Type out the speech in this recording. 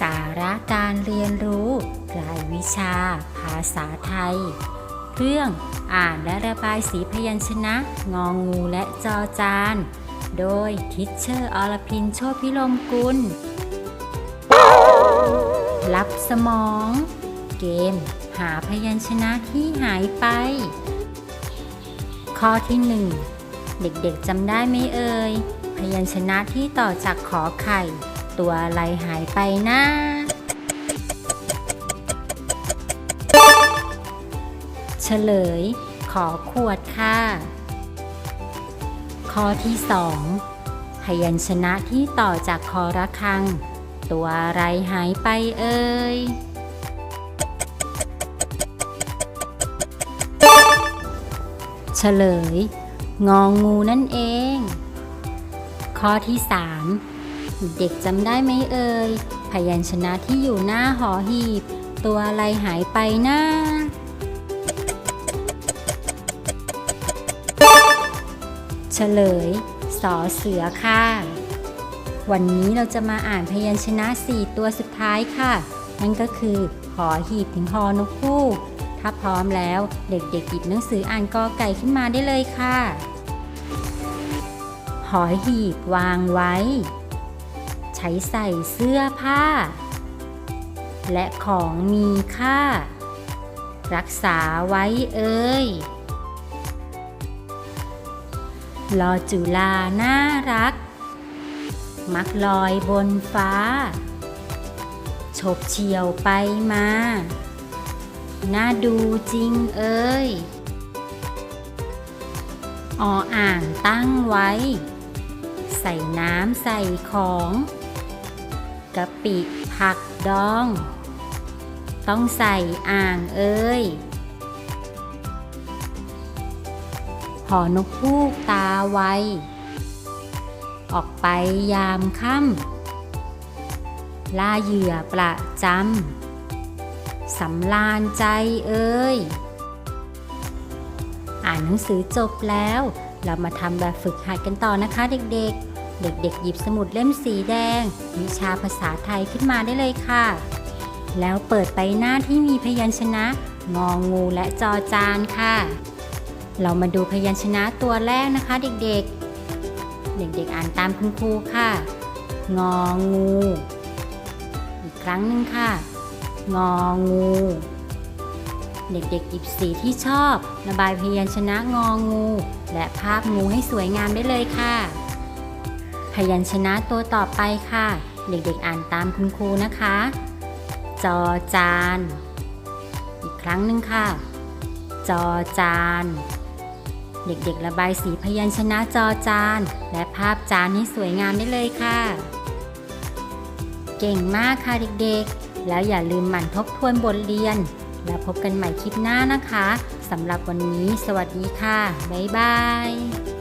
สาระการเรียนรู้ รายวิชา ภาษาไทย เรื่องอ่านและระบายสีพยัญชนะ งองูและจอจาน โดยทิชเชอร์อรพินโชพิลมกุล รับสมอง เกม หาพยัญชนะที่หายไป ข้อที่หนึ่งเด็กๆจำได้ไหมเอ่ย พยัญชนะที่ต่อจากขอไข่ ตัวอะไรหายไปนะ เฉลย ขอขวดค่ะ ข้อที่สองพยัญชนะที่ต่อจากคอระฆัง ตัวอะไรหายไปเอ่ยเฉลย งองูนั่นเอง ข้อที่ 3 เด็กจำได้ไหมเอ่ย พยัญชนะที่อยู่หน้าหอหีบ ตัวอะไรหายไปนะเฉลย สอเสือค่ะ วันนี้เราจะมาอ่านพยัญชนะ 4 ตัวสุดท้ายค่ะ นั่นก็คือหอหีบถึงหอนกฮูกถ้าพร้อมแล้วเด็กๆหยิบหนังสืออ่านกอไก่ขึ้นมาได้เลยค่ะ หอหีบวางไว้ ใช้ใส่เสื้อผ้า และของมีค่า รักษาไว้เอ่ยลอจุลาน่ารัก มักลอยบนฟ้า ฉบเฉียวไปมา น่าดูจริงเอ้ยออ่างตั้งไว้ ใส่น้ำใส่ของ กะปิ ผักดอง ต้องใส่อ่างเอ้ยหอนกพูกตาไว ออกไปยามค่ำล่าเหยื่อประจำสำลานใจเอ้ย อ่านหนังสือจบแล้ว เรามาทำแบบฝึกหัดกันต่อนะคะเด็กๆ เด็กๆ หยิบสมุดเล่มสีแดง วิชาภาษาไทยขึ้นมาได้เลยค่ะ แล้วเปิดไปหน้าที่มีพยัญชนะ งองูและจอจานค่ะ เรามาดูพยัญชนะตัวแรกนะคะ เด็กๆ เด็กๆ อ่านตามคุณครูค่ะ งองู อีกครั้งหนึ่งค่ะ งองู เด็กๆ หยิบสีที่ชอบ ระบายพยัญชนะงองู และภาพงูให้สวยงามได้เลยค่ะ พยัญชนะตัวต่อไปค่ะ เด็กๆอ่านตามคุณครูนะคะ จอจาน อีกครั้งหนึ่งค่ะ จอจาน เด็กๆระบายสีพยัญชนะจอจาน และภาพจานให้สวยงามได้เลยค่ะ เก่งมากค่ะเด็กๆ แล้วอย่าลืมหมั่นทบทวนบทเรียน แล้วพบกันใหม่คลิปหน้านะคะสำหรับวันนี้ สวัสดีค่ะ บ๊ายบาย